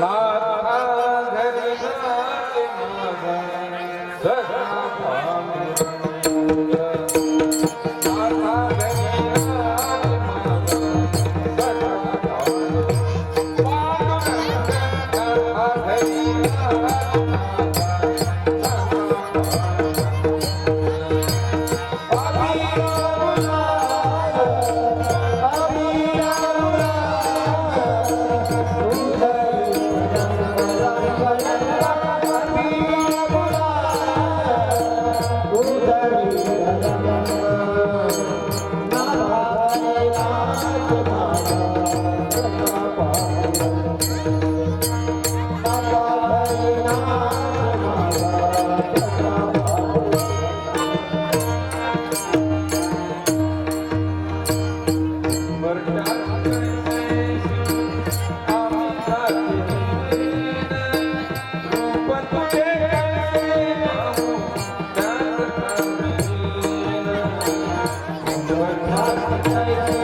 नाथ राधा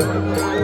করতে পারবো